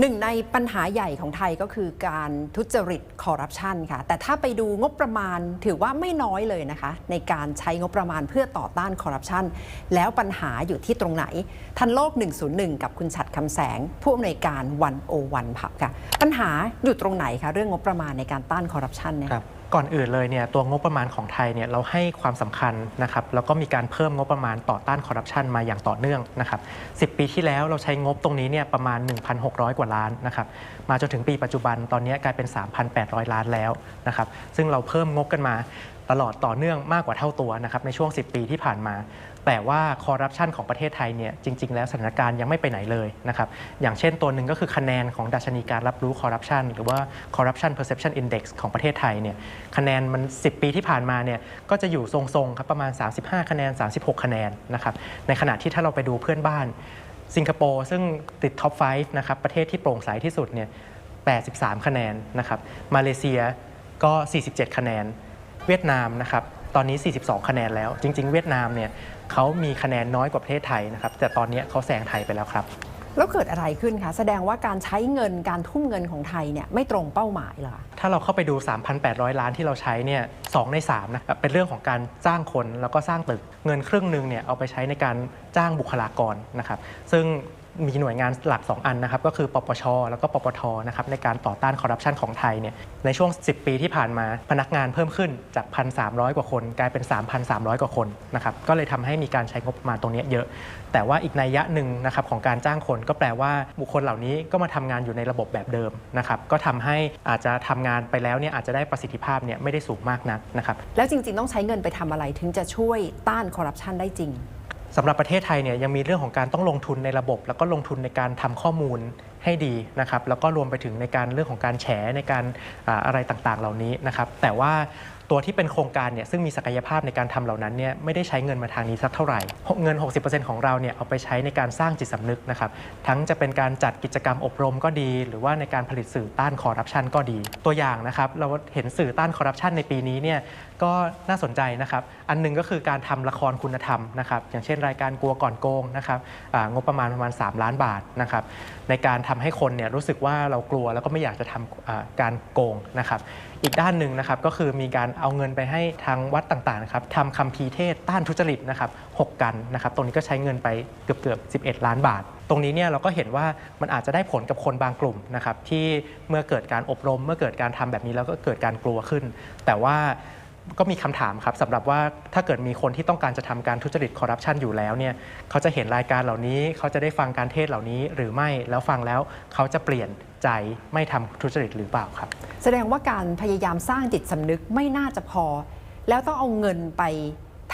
หนึ่งในปัญหาใหญ่ของไทยก็คือการทุจริตคอร์รัปชันค่ะ แต่ถ้าไปดูงบประมาณถือว่าไม่น้อยเลยนะคะ ในการใช้งบประมาณเพื่อต่อต้านคอร์รัปชันแล้วปัญหาอยู่ที่ตรงไหน ทันโลก 101 กับคุณชัดคำแสง ผู้อำนวยการวันโอวันผับค่ะ ปัญหาอยู่ตรงไหนคะเรื่องงบประมาณในการต้านคอร์รัปชันเนี่ยครับ ก่อนอื่นเลยเนี่ยตัวงบประมาณของไทยเนี่ยเราให้ความสำคัญนะครับแล้วก็มีการเพิ่มงบประมาณต่อต้านคอร์รัปชันมาอย่างต่อเนื่องนะครับ10 ปีที่แล้วเราใช้งบตรงนี้เนี่ยประมาณ 1,600 กว่าล้านนะครับมาจนถึงปีปัจจุบันตอนนี้กลายเป็น 3,800 ล้านแล้วนะครับซึ่งเราเพิ่มงบกันมาตลอดต่อเนื่องมากกว่าเท่าตัวนะครับในช่วง 10 ปีที่ผ่านมา แต่ว่าคอร์รัปชันของประเทศไทยเนี่ยจริง ๆ แล้วสถานการณ์ยังไม่ไปไหนเลยนะครับอย่างเช่นตัวหนึ่งก็คือคะแนนของดัชนีการรับรู้คอร์รัปชันหรือว่า corruption perception index ของประเทศไทยเนี่ยคะแนนมัน 10 ปีที่ผ่านมาเนี่ยก็จะอยู่ทรงๆครับประมาณ 35 คะแนน 36 คะแนนนะครับในขณะที่ถ้าเราไปดูเพื่อนบ้าน สิงคโปร์ซึ่งติดท็อป 5 นะครับประเทศที่โปร่งใสที่สุดเนี่ย83 คะแนนนะครับมาเลเซียก็ 47 คะแนน เวียดนามนะครับ ตอนนี้ 42 คะแนนแล้ว จริง ๆ เวียดนามเนี่ยเขามีคะแนนน้อยกว่าประเทศไทยนะครับ แต่ตอนนี้เขาแซงไทยไปแล้วครับ แล้วเกิดอะไรขึ้นคะ แสดงว่าการใช้เงินการทุ่มเงินของไทยเนี่ยไม่ตรงเป้าหมายเหรอคะถ้าเราเข้าไปดู 3,800 ล้านที่เราใช้เนี่ยสองใน3นะเป็นเรื่องของการจ้างคนแล้วก็สร้างตึก เงินครึ่งหนึ่งเนี่ยเอาไปใช้ในการจ้างบุคลากรนะครับ ซึ่ง มีหน่วยงานหลัก 2 อันนะครับก็คือปปช แล้วก็ปปทนะครับในการต่อต้านคอร์รัปชันของไทยเนี่ยในช่วง 10 ปีที่ผ่านมาพนักงานเพิ่มขึ้นจาก 1,300 กว่าคน กลายเป็น 3,300 กว่าคนนะครับก็เลยทำให้มีการใช้งบประมาณตรงนี้เยอะ แต่ว่าอีกนัยยะหนึ่งนะครับของการจ้างคนก็แปลว่าบุคคลเหล่านี้ก็มาทำงานอยู่ในระบบแบบเดิมนะครับก็ทำให้อาจจะทำงานไปแล้วเนี่ยอาจจะได้ประสิทธิภาพเนี่ยไม่ได้สูงมากนักนะครับแล้วจริง ๆ ต้องใช้เงินไปทำอะไรถึงจะช่วยต้านคอร์รัปชันได้จริง สำหรับประเทศไทยเนี่ยยังมีเรื่องของการต้องลงทุนในระบบ แล้วก็ลงทุนในการทำข้อมูลให้ดีนะครับแล้วก็รวมไปถึงในการเรื่องของการแฉในการอาอะไรต่างๆ เหล่านี้นะครับแต่ว่า ตัวที่เป็นโครงการเนี่ยซึ่งมีศักยภาพในการทำเหล่านั้นเนี่ยไม่ได้ใช้เงินมาทางนี้สักเท่าไหร่เงิน 60%ของเราเนี่ยเอาไปใช้ในการสร้างจิตสำนึกนะครับทั้งจะเป็นการจัดกิจกรรมอบรมก็ดี หรือว่าในการผลิตสื่อต้านคอร์รัปชันก็ดี ตัวอย่างนะครับเราเห็นสื่อต้านคอร์รัปชันในปีนี้เนี่ยก็น่าสนใจนะครับอันหนึงก็คือการทำละครคุณธรรมนะครับอย่างเช่นรายการกลัวก่อนโกงนะครับงบประมาณประมาณ 3 ล้านบาทนะครับในการทำให้คนเนี่ยรู้สึกว่าเรากลัวแล้วก็ไม่อยากจะทำอ่าการโกงนะครับอีกด้านหนึ่งนะครับก็คือมีการเอาเงินไปให้ทางวัดต่างๆนะครับทำคัมภีร์เทศต้านทุจริตนะครับหกกันนะครับตรงนี้ก็ใช้เงินไปเกือบเกือบ11 ล้านบาท ตรงนี้เนี่ยเราก็เห็นว่ามันอาจจะได้ผลกับคนบางกลุ่มนะครับที่เมื่อเกิดการอบรม เมื่อเกิดการทำแบบนี้แล้วก็เกิดการกลัวขึ้น แต่ว่า ก็มีคำถามครับสำหรับว่าถ้าเกิดมีคนที่ต้องการจะทำการทุจริตคอร์รัปชันอยู่แล้วเนี่ยเขาจะเห็นรายการเหล่านี้เขาจะได้ฟังการเทศเหล่านี้หรือไม่แล้วฟังแล้วเขาจะเปลี่ยนใจไม่ทำทุจริตหรือเปล่าครับ แสดงว่าการพยายามสร้างจิตสำนึกไม่น่าจะพอ แล้วต้องเอาเงินไป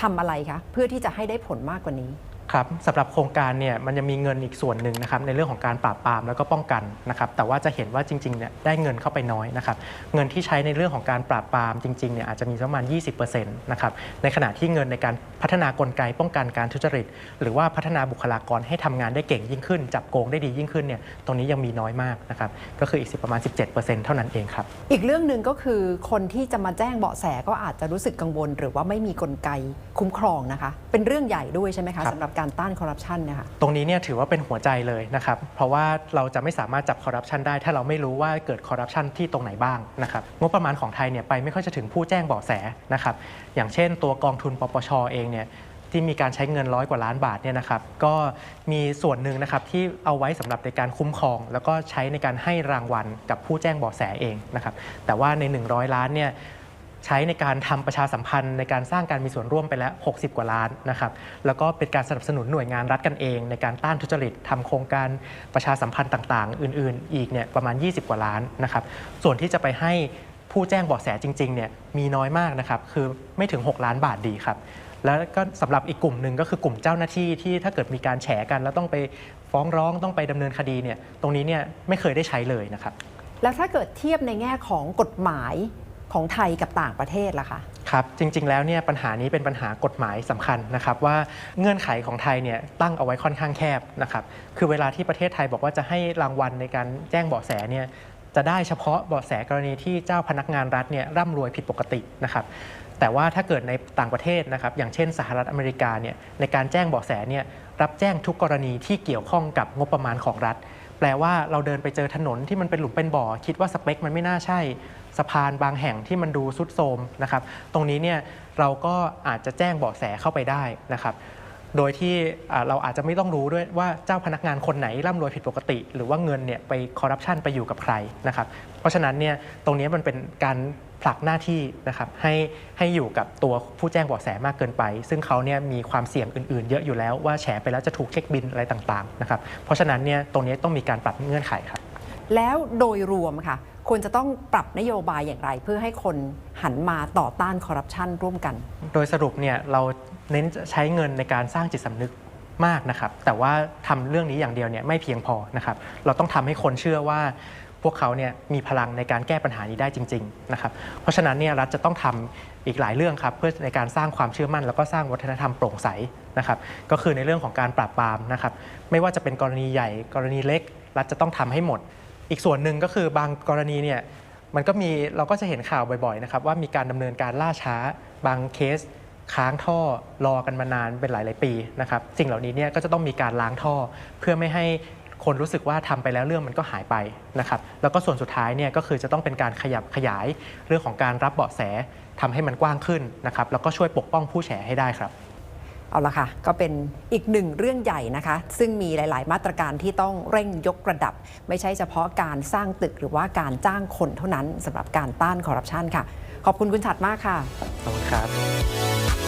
ทำอะไรคะเพื่อที่จะให้ได้ผลมากกว่านี้ ครับสำหรับโครงการเนี่ยมันจะมีเงินอีกส่วนหนึ่งนะครับในเรื่องของการปราบปรามแล้วก็ป้องกันนะครับแต่ว่าจะเห็นว่าจริงๆเนี่ยได้เงินเข้าไปน้อยนะครับเงินที่ใช้ในเรื่องของการปราบปรามจริงๆเนี่ยอาจจะมีประมาณ 20%นะครับในขณะที่เงินในการพัฒนากลไกป้องกันการทุจริต หรือว่าพัฒนาบุคลากรให้ทำงานได้เก่งยิ่งขึ้น จับโกงได้ดียิ่งขึ้นเนี่ยตรงนี้ยังมีน้อยมากนะครับก็คืออีกสิประมาณ 17%เท่านั้นเองครับอีกเรื่องหนึ่งก็คือคนที่จะมาแจ้งเบาะแสก็อาจจะรู้สึกกังวล หรือว่าไม่มีกลไกคุ้มครองนะคะเป็นเรื่องใหญ่ด้วยใช่ไหมคะครับสำหรับการต้านคอร์รัปชันนะคะตรงนี้เนี่ยถือว่าเป็นหัวใจเลยนะครับ เพราะว่าเราจะไม่สามารถจับคอร์รัปชันได้ ถ้าเราไม่รู้ว่าเกิดคอร์รัปชันที่ตรงไหนบ้างนะครับงบประมาณของไทยเนี่ยไปไม่ค่อยจะถึงผู้แจ้งเบาะแสนะครับอย่างเช่น ตัวกองทุนปปชเองเนี่ยที่มีการใช้เงินร้อยกว่าล้านบาทเนี่ยนะครับก็มีส่วนหนึ่งนะครับที่เอาไว้สำหรับในการคุ้มครอง แล้วก็ใช้ในการให้รางวัลกับผู้แจ้งเบาะแสเองนะครับแต่ว่าใน 100 ล้านเนี่ย ใช้ในการทำประชาสัมพันธ์ในการสร้างการมีส่วนร่วมไปแล้ว 60 กว่าล้านนะครับ แล้วก็เป็นการสนับสนุนหน่วยงานรัฐกันเอง ในการต้านทุจริตทำโครงการประชาสัมพันธ์ต่างๆ อื่น ๆ อีกเนี่ยประมาณ 20 กว่าล้านนะครับ ส่วนที่จะไปให้ผู้แจ้งเบาะแสจริง ๆ เนี่ยมีน้อยมากนะครับ คือไม่ถึง 6 ล้านบาทดีครับแล้วก็สำหรับอีกกลุ่มหนึ่งก็คือกลุ่มเจ้าหน้าที่ที่ถ้าเกิดมีการแฉกัน แล้วต้องไปฟ้องร้องต้องไปดำเนินคดีเนี่ยตรงนี้เนี่ยไม่เคยได้ใช้เลยนะครับแล้วถ้าเกิดเทียบในแง่ของกฎหมาย ของไทยกับต่างประเทศล่ะคะครับจริง ๆ แล้วเนี่ยปัญหานี้เป็นปัญหากฎหมายสำคัญนะครับว่าเงื่อนไขของไทยเนี่ยตั้งเอาไว้ค่อนข้างแคบนะครับคือเวลาที่ประเทศไทยบอกว่าจะให้รางวัลในการแจ้งเบาะแสเนี่ยจะได้เฉพาะเบาะแสกรณีที่เจ้าพนักงานรัฐเนี่ยร่ำรวยผิดปกตินะครับแต่ว่าถ้าเกิดในต่างประเทศนะครับอย่างเช่นสหรัฐอเมริกาเนี่ยในการแจ้งเบาะแสเนี่ยรับแจ้งทุกกรณีที่เกี่ยวข้องกับงบประมาณของรัฐ แปลว่าเราเดินไปเจอถนนที่มันเป็นหลุมเป็นบ่อ คิดว่าสเปคมันไม่น่าใช่สะพานบางแห่งที่มันดูซุดโทมนะครับ ตรงนี้เนี่ยเราก็อาจจะแจ้งเบาะแสเข้าไปได้นะครับ โดยที่เราอาจจะไม่ต้องรู้ด้วยว่าเจ้าพนักงานคนไหนร่ำรวยผิดปกติ หรือว่าเงินเนี่ยไปคอร์รัปชันไปอยู่กับใครนะครับ เพราะฉะนั้นเนี่ยตรงนี้มันเป็นการ ผลักหน้าที่นะครับให้ให้อยู่กับตัวผู้แจ้งเบาะแสมากเกินไป ซึ่งเขาเนี่ยมีความเสี่ยงอื่นๆ เยอะอยู่แล้วว่าแฉไปแล้วจะถูกเช็คบินอะไรต่างๆนะครับเพราะฉะนั้นเนี่ยตรงนี้ต้องมีการปรับเงื่อนไขครับ แล้วโดยรวมค่ะควรจะต้องปรับนโยบายอย่างไร เพื่อให้คนหันมาต่อต้านคอร์รัปชันร่วมกัน โดยสรุปเนี่ยเราเน้นใช้เงินในการสร้างจิตสำนึกมากนะครับแต่ว่าทำเรื่องนี้อย่างเดียวเนี่ยไม่เพียงพอนะครับเราต้องทำให้คนเชื่อว่า วกเขาเนี่ยมีพลังในการแก้ปัญหานี้ได้จริงๆนะครับเพราะฉะนั้นเนี่ยรัฐจะต้องทำอีกหลายเรื่องครับเพื่อในการสร้างความเชื่อมั่น แล้วก็สร้างวัฒนธรรมโปร่งใสนะครับก็คือในเรื่องของการปราบปรามนะครับไม่ว่าจะเป็นกรณีใหญ่กรณีเล็ก รัฐจะต้องทำให้หมด อีกส่วนหนึ่งก็คือบางกรณีเนี่ยมันก็มีเราก็จะเห็นข่าวบ่อยๆนะครับว่ามีการดำเนินการล่าช้า บางเคสค้างท่อรอกันมานานเป็นหลาย ๆ ปีนะครับสิ่งเหล่านี้เนี่ยก็จะต้องมีการล้างท่อเพื่อไม่ให้ คนรู้สึกว่าทำไปแล้วเรื่องมันก็หายไปนะครับแล้วก็ส่วนสุดท้ายเนี่ยก็คือจะต้องเป็นการขยับขยายเรื่องของการรับเบาะแสทำให้มันกว้างขึ้นนะครับแล้วก็ช่วยปกป้องผู้แฉให้ได้ครับ เอาละค่ะ ก็เป็นอีกหนึ่งเรื่องใหญ่นะคะ ซึ่งมีหลาย ๆ มาตรการที่ต้องเร่งยกระดับ ไม่ใช่เฉพาะการสร้างตึกหรือว่าการจ้างคนเท่านั้นสำหรับการต้านคอร์รัปชันค่ะ ขอบคุณคุณชัดมากค่ะขอบคุณครับ